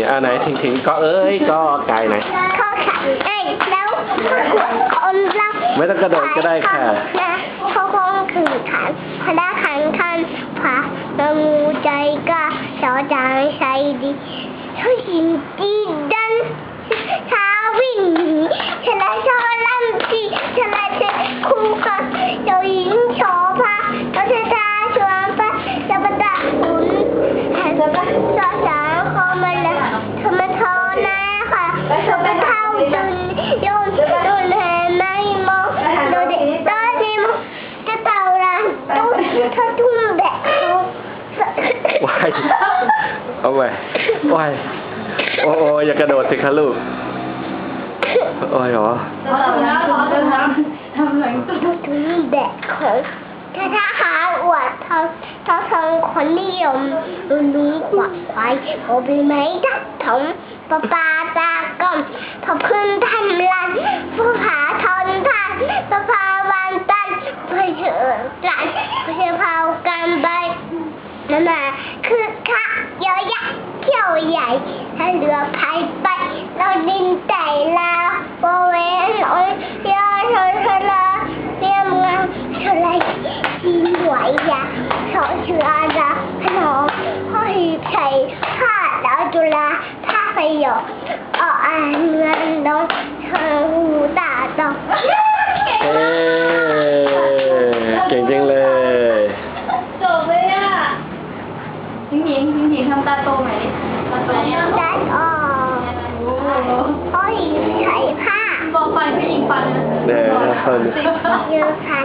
เหนียวนี่อ่าไหนถิงถิงก็เอ้ยก็ไก่ไหนข้อขันเอ้ยแล้วคนรักไม่ต้องกระโดดก็ได้ค่ะนะเขาคงคือขันพระขันขันพระงูใจกล้าสอจางใส่ดีช่วยหินดี เธอทุ่มแบกเขาว้ายเอาไปว้ายโอ้โออย่ากระโดดสิคะลูก โอ้ยเหรอพอแล้วพอแล้วทำหลังตุ๊ทุ่มแบกของถ้าทหารอวดเขาเขาทางคนนิยมรู้กว่าควายโอเป็นไหมทักถมปะปาตากอมพอขึ้นทันลันผู้ผา นั่นน่ะคือคักเยอะแยะเที่ยวใหญ่ถ้าเรือพายไปเราดินไต่ลาวโบเวนโอ้ยยอดชนชลาเรียมงามชลายทีหวายยาสอเชือดาขนมพ่อหีบใส่ผ้าดาวจุฬาผ้าประโยชน์อ่านเงินดองเธอหูตาดองเอ้เก่งจริงเลย จบเลยอะ หญิงหญิงหญิงหญิงทำตาโตไหมตาโตเนี่ยดันออกโอ้โหพ่อหีบใส่ผ้าบอกฟันพี่หญิงฟันนะเดี๋ยวบอกคนสิเยอะพัน